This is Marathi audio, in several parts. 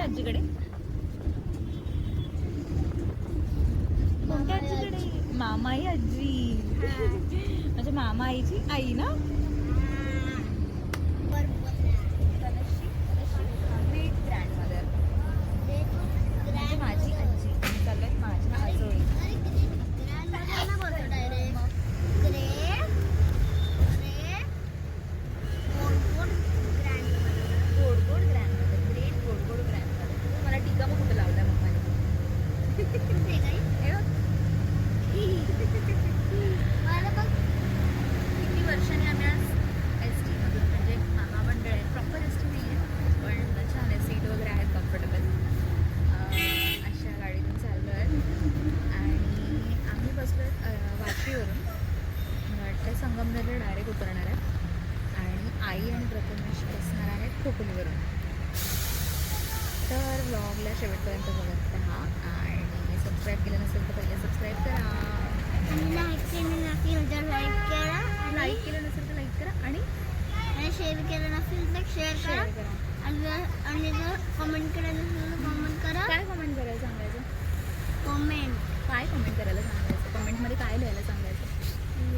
कोणत्या आजीकडे? कोणत्या आजीकडे? मामाई आजी. म्हणजे मामा आईची आई ना ग्रेट ग्रँडमदर म्हणजे माझी आजी आणि चाललोय माझ्या आजोळी गोड गोड ग्रँडमदर ग्रेट गोड गोड ग्रँडमदर मला टीका मग कुठं लावलाय मम्माने हे बघ किती वर्षांनी आम्ही आज एस टीमधून म्हणजे महामंडळ आहे प्रॉपर एस टी नाही आहे पण छान आहे सीट वगैरे आहेत कम्फर्टेबल अशा गाडीतून चाललो आहे आणि आम्ही बसलो आहे वाशीवरून मला वाटतं संगमनेरला डायरेक्ट उतरणार आहे आणि आई आणि प्रथमेश बसणार आहेत खोपोलीवरून तर व्लॉगला शेवटपर्यंत बघत राहा आणि सबस्क्राईब केलं नसेल तर पहिले सबस्क्राईब करा. लाईक केलं नसेल तर लाईक करा. आणि शेअर केलं नसेल तर शेअर करा. शेअर करा. आणि जर आणि जर कमेंट करायचं असेल तर कमेंट करा. काय कमेंट करायला सांगायचं? कमेंट काय कमेंट करायला सांगायचं? कमेंटमध्ये काय लिहायला सांगायचं?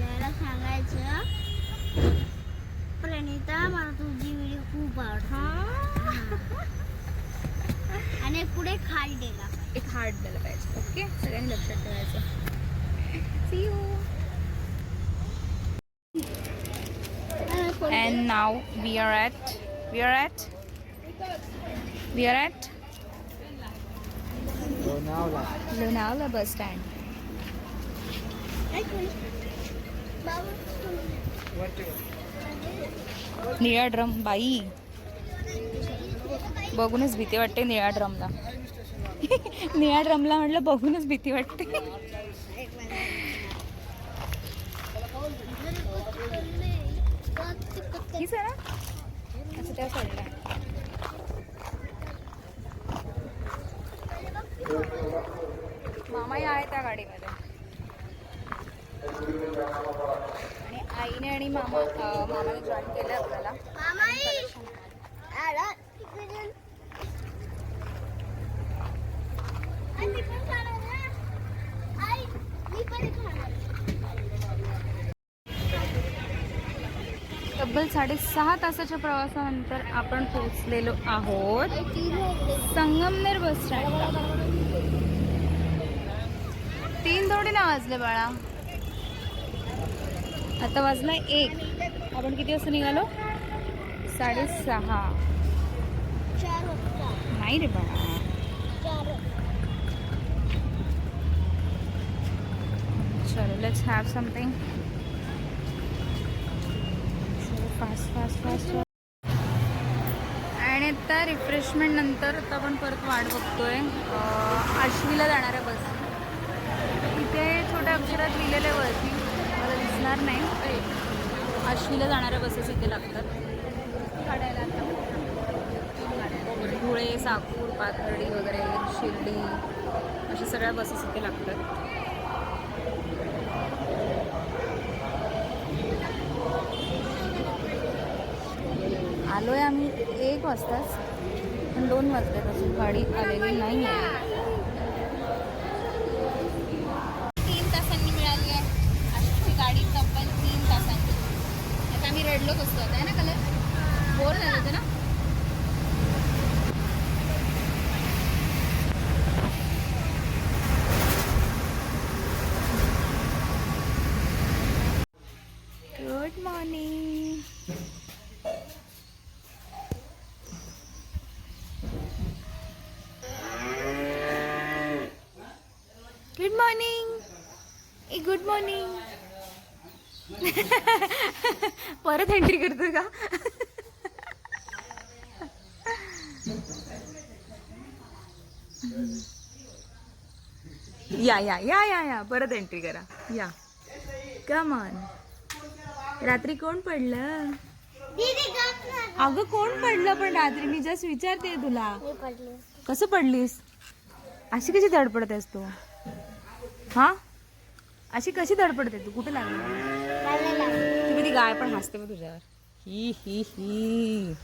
याला सांगायचं प्रणिता मला तुझी व्हिडिओ खूप आवडते. आणि पुढे खाली दिला एक हार्ट द्यायला पाहिजे. ओके? सगळ्यांनी लक्षात ठेवायचं. See you And now we are at we are at we are at Lonavala bus stand. निळा ड्रम बाई. बघूनच भीती वाटते निळ्या ड्रमला. निळ्या ड्रमला म्हटलं बघूनच भीती वाटते. त्या साईडला. मामाही आहे त्या गाडीमध्ये. आणि आईने आणि मामा मामाने जॉईन केलं आपल्याला. तब्बल साडेसहा तासाच्या प्रवासानंतर आपण पोहोचलेलो आहोत संगमनेर बस स्टँडला तीन थोडी ना वाजले बाळा. आता वाजला एक. आपण किती वाजता निघालो? साडेसहा. नाही रे बाळा. चलो let's have something fast fast fast आणि आता रिफ्रेशमेंट नंतर आता आपण परत वाट बघतोय. अं, आश्वीला जाणाऱ्या बस. तिथे छोट्या अक्षरात लिहिलेल्या वरती. मला दिसणार नाही. आश्वीला जाणाऱ्या बसेस इथे लागतात. काढायला आता धुळे साकूर पाथर्डी वगैरे शिर्डी अशा सगळ्या बसेस इथे लागतात. आलोय आम्ही एक वाजताच. पण दोन वाजल्यात अजून. गाडी आलेली नाही आहे. तीन तासांनी मिळाली आहे. अशी गाडी तब्बल तीन तासांनी. आता आम्ही रडलोच असतो आता आहे ना कलर? बोर झालं होतं ना गुड मॉर्निंग गुड मॉर्निंग ए गुड मॉर्निंग. परत एंट्री करतो का? या या या या या. परत एंट्री करा. या. कमॉन रात्री कोण पडलं. अगं कोण पडलं पण रात्री? मी जस्ट विचारते तुला. कसं पडलीस? अशी कशी धडपडतेस तू? हा? अशी कशी धडपडते तू कुठे लागली? तुम्ही ती गाय पण हसते मग तुझ्यावर. ही ही ही.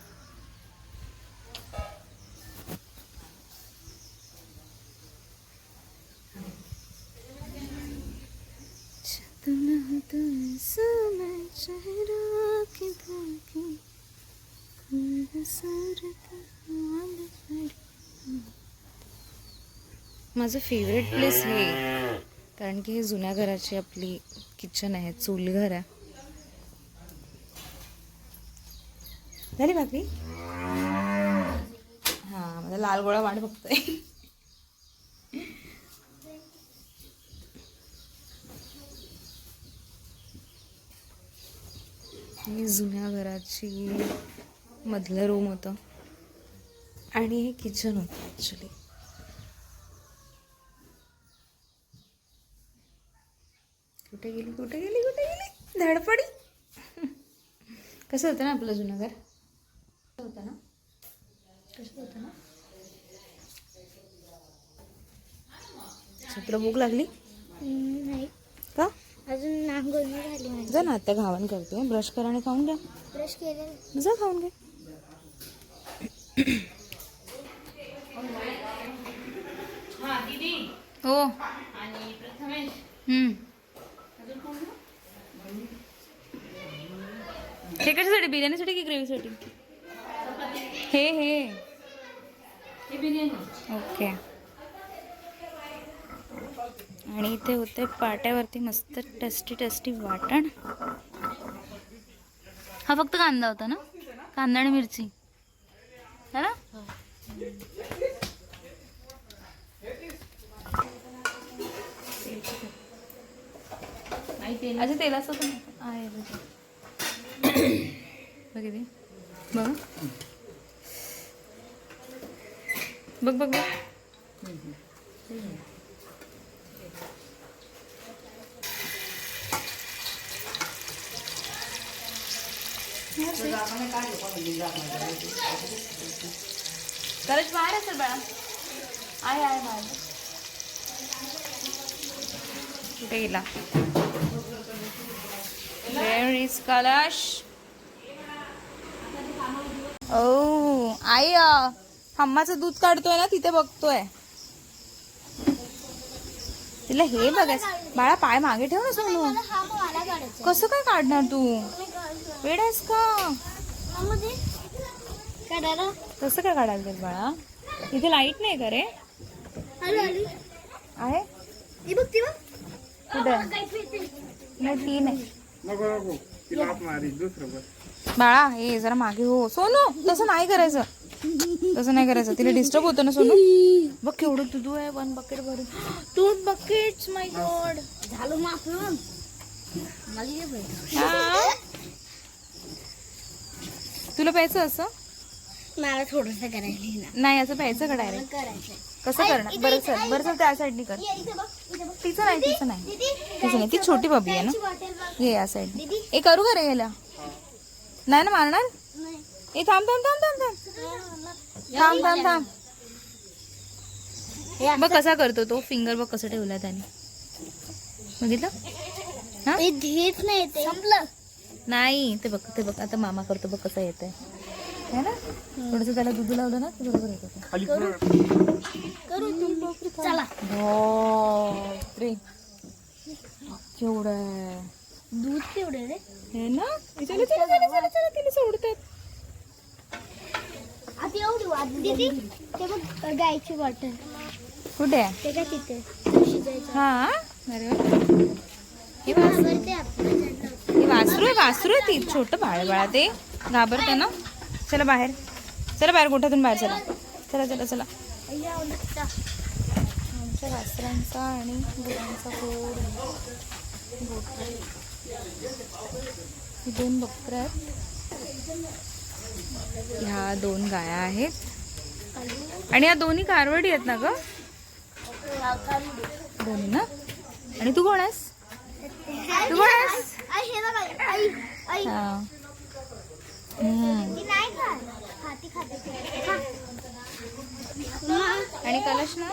माझं फेवरेट प्लेस हे कारण की हे जुन्या घराची आपली किचन आहे चूलघर आहे. झाली भाकरी? हा माझा लाल गोळा वाट बघतोय. ही जुन्या घराची मधलं रूम होतं. आणि हे किचन होतं ॲक्च्युली कुठे गेली कुठे गेली कुठे गेली? धडपडी. कसं होतं ना आपलं जुनं घर? कसं होतं ना? कसं होतं ना? तुला भूक लागली? नाही. का? अजून नांगोळी नाही झाली जा ना आता घावन करते ब्रश कर आणि खाऊन घ्या. ब्रश केलेलं जा खाऊन घे. हो हम्म. हे कशासाठी बिर्याणीसाठी की ग्रेव्हीसाठी? हे हे. ओके. आणि इथे होते पाट्यावरती मस्त टेस्टी टेस्टी वाटण. हा फक्त कांदा होता ना? कांदा आणि मिरची. है ना? अच्छा तेलाचं पण आहे. बघ. दे बघ. बघ बघ बघ. कलश बाहेर असेल बाळा आहे आहे बाहेर. कुठे गेला. Where is कलश? ओ आई हम्माचं दूध काढतोय ना तिथे बघतोय. तिला हे बघायच. बाळा पाय मागे ठेव ना सोनू. कसं काय काढणार तू? वेड आहेस का? तसं काय काढायला बाळा? इथे लाइट नाही का रे? आहे? कुठे? नाही ती नाही. दुसरं बाळा हे जरा मागे हो. सोनू तसं नाही करायचं. तसं नाही करायचं. तिला डिस्टर्ब होतं ना सोनू? बघ केवढं दुधू आहे वन बकेट भरून. दोन बकेट माय गॉड झालं माफ. ना मला ये बाई. तुला प्यायचं असं? मला थोडस करायला नाही असं प्यायचं का डायरेक्ट कसं करणार? बरं चल बरं चल त्या साईडनी कर. तिचं नाही तिचं नाही. तिचं नाही ती छोटी बबी आहे ना. ये या साईड ए करू का रे याला? नाही ना मारणार? नाही. ए थांब थांब थांब थांब थांब. थांब थांब थांब. बघ कसा करतो तो. फिंगर बघ कसं ठेवला त्याने. बघितलं? हा? हे घेत नाही ते. संपलं. नाही ते बघ ते बघ. आता मामा करतो बघ कसं येत आहे ना? थोडस त्याला दूध लावलं ना बरोबर येत केवढं. दूध केवढे रे? हे ना? चला चला चला चला चला तिला सोडतात. आता एवढी वाट दीदी ते बघ गायची बॉटल कुठे? आहे ते काय तिथे? शिजायचं हा अरे वा. हे हे वासरू. आहे वासरू आहे ती. छोटं बाळ बाळा ते. घाबरते ना? चला बाहेर. चला बाहेर गोठ्यातून बाहेर चला. चला चला चला. आमच्या वासरांचा आणि गुरांचा गोड गोठा. ही दोन बकर आहेत. ह्या दोन गाया आहेत. आणि या दोन्ही कारवडी आहेत ना ग? दोन्ही ना? आणि तू कोण आहेस? तू कोण आहेस? हा. आणि कलश ना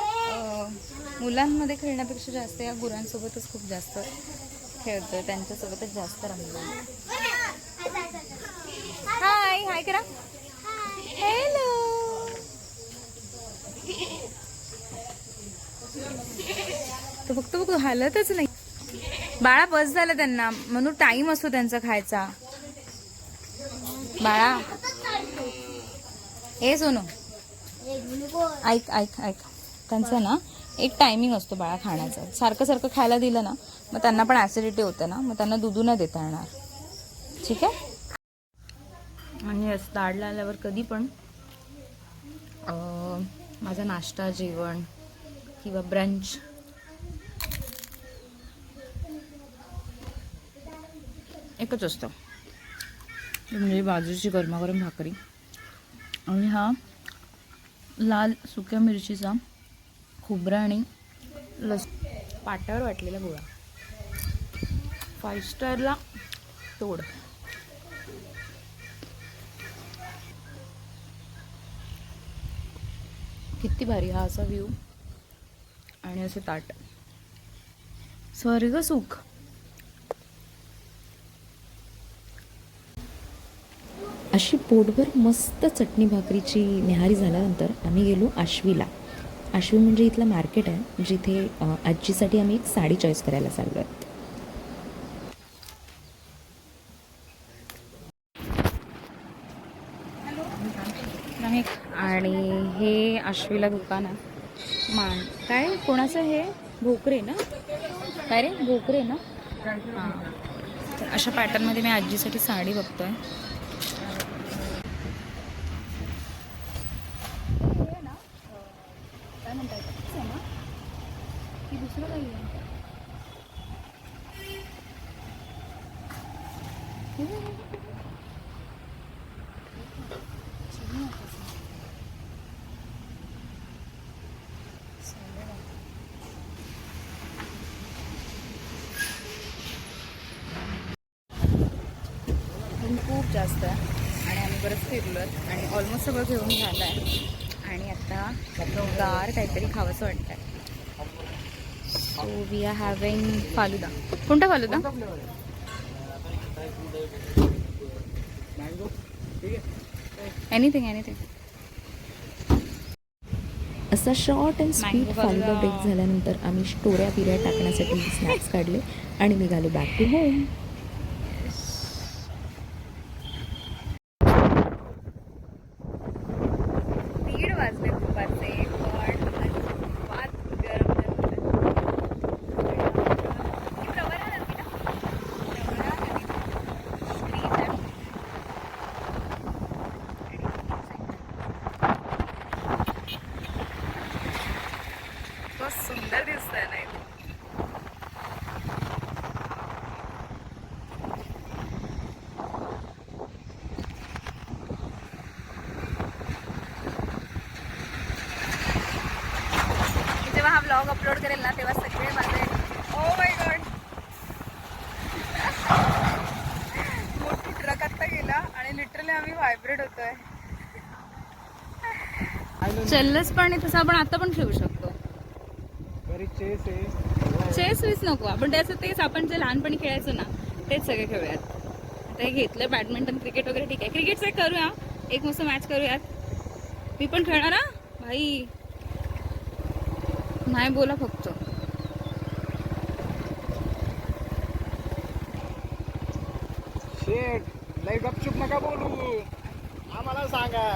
मुलांमध्ये खेळण्यापेक्षा जास्त या गुरांसोबतच खूप जास्त. खेळतोय त्यांच्यासोबतच जास्त रमतो हाय हाय करा. हॅलो तो फक्त बघ हालतच नाही. बाळा बस झालं त्यांना. म्हणून टाइम असतो त्यांचा खायचा. बाळा. ए सोनू. ऐक ऐक ऐक. त्यांचं ना एक टायमिंग असतो बाळा खाण्याचा. सारखं सारखं खायला दिलं ना मग त्यांना पण ॲसिडिटी होते ना मग त्यांना दुधू न देता येणार. ठीक आहे? आणि असं दाडला आल्यावर कधी पण माझा नाश्ता जेवण किंवा ब्रंच एकच असतं. म्हणजे बाजूची गरमागरम भाकरी. आणि हा लाल सुक्या मिरचीचा खोबरं आणि लस पाटावर वाटलेला गोळा. फाईव्ह स्टारला तोड. किती भारी हा असा व्ह्यू आणि असे ताट. स्वर्ग सुख. अशी पोटभर मस्त चटणी भाकरीची न्याहारी झाल्यानंतर आम्ही गेलो आश्वीला. आश्वी म्हणजे इथलं मार्केट आहे म्हणजे जिथे आजीसाठी आम्ही एक साडी चॉईस करायला चाललो आहे आणि हे आश्वीला दुकान आहे. मान काय? कोणाचं हे? भोकरे ना? काय रे? भोकरे ना? हां. अशा पॅटर्नमध्ये मी आजीसाठी साडी बघतो आहे जास्त आहे. आणि आम्ही बरंच फिरलो आणि ऑलमोस्ट सगळं घेऊन झालं आहे आणि आता गार काहीतरी खावंसं वाटतं आहे so we are having falooda. कोणता फालुदा? एनिथिंग एनिथिंग असा short and sweet falooda. Break झाल्यानंतर आम्ही स्टोऱ्या पिऱ्या टाकण्यासाठी स्नॅक्स काढले आणि निघालो बॅक टू होम दीड वाजले दुपारचे पण अजिबात गरम नाही होत. ही प्रवरा नदी ना? प्रवरा नदी. street आहे. खूप सुंदर दिसतंय ना इथे. मी जेव्हा हा ब्लॉग अपलोड करेल ना तेव्हा सगळे माझे Oh ओ माय गॉड मोठी ट्रक आत्ता गेला आणि लिटरली आम्ही व्हायब्रेट होतोय. चल्लच पण तसं आपण आता पण खेळू शकतो. घरी चेस आहे. चेस वीस नको आपण त्याचं तेच आपण जे लहानपणी खेळायचो ना तेच सगळे खेळूयात. आता हे घेतलं बॅडमिंटन क्रिकेट वगैरे ठीक आहे. क्रिकेटचं एक करूया एक मस्त मॅच करूयात. मी पण खेळणार हा? भाई. नाही बोला फक्त. शेठ लय गपचूप नका बोलू. आम्हाला सांगा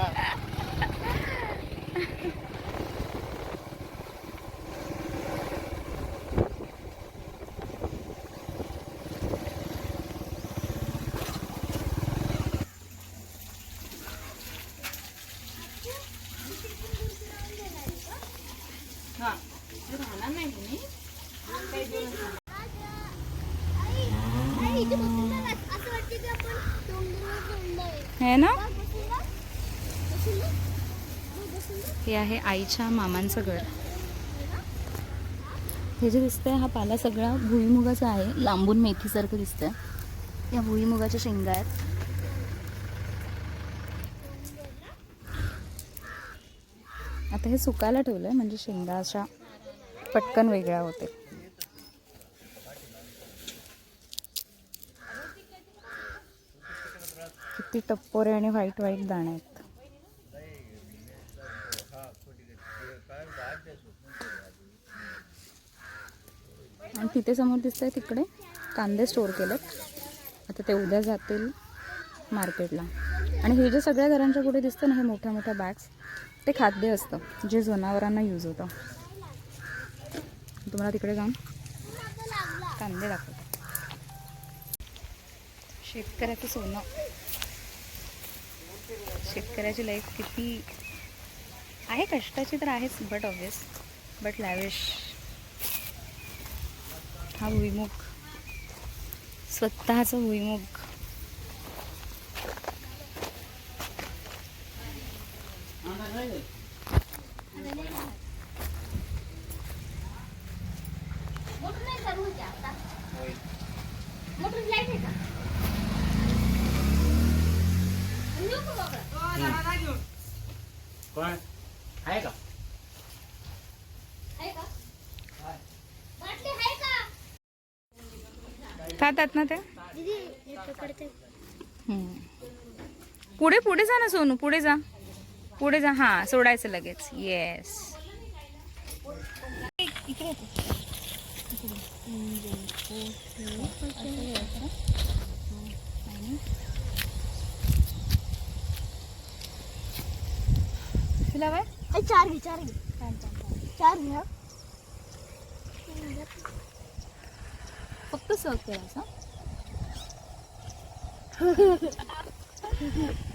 हा राहणार नाही तुम्ही आई, इथे बसून ना, असं वाटतं की आपण डोंगरावर चढलोय. है ना बघ, बसून ना. बसून ना. बघ, बसून ना. हे आहे आईच्या मामांचं घर. हे जे दिसतंय हा पाला सगळा भुईमुगाचा आहे. लांबून मेथीसारखं दिसतंय. या भुईमुगाच्या शेंगा आहेत. आता हे सुकायला ठेवलं आहे म्हणजे शेंगा अशा पटकन वेगळ्या होते. किती टप्पोरे आणि व्हाईट व्हाईट दाणे आहेत. आणि तिथे समोर दिसतंय तिकडे कांदे स्टोअर केलेत. आता ते उद्या जातील मार्केटला. आणि हे जे सगळ्या घरांच्या पुढे दिसतं ना हे मोठ्या मोठ्या बॅग्स ते खाद्य असतं जे जनावरांना यूज होतं. तुम्हाला तिकडे जाऊन कांदे दाखवतो. शेतकऱ्याचं सोनं. शेतकऱ्याची लाईफ किती आहे कष्टाची तर आहेच बट ऑबियस बट लॅविश हा भुईमुग स्वतःचा भुईमुग you नाही चालू होते आता मोटर लाइट आहे का नेऊ का बाबा? कोण आहे का आहे का बाटली आहे का खातात ना ते? हे. पुढे पुढे जा ना सोनू पुढे जा. पुढे जा. हां सोडायचं लगेच. येस तुला बाय चार घे चार घे. चार. फक्त सर्व करायचं Ha, ha, ha.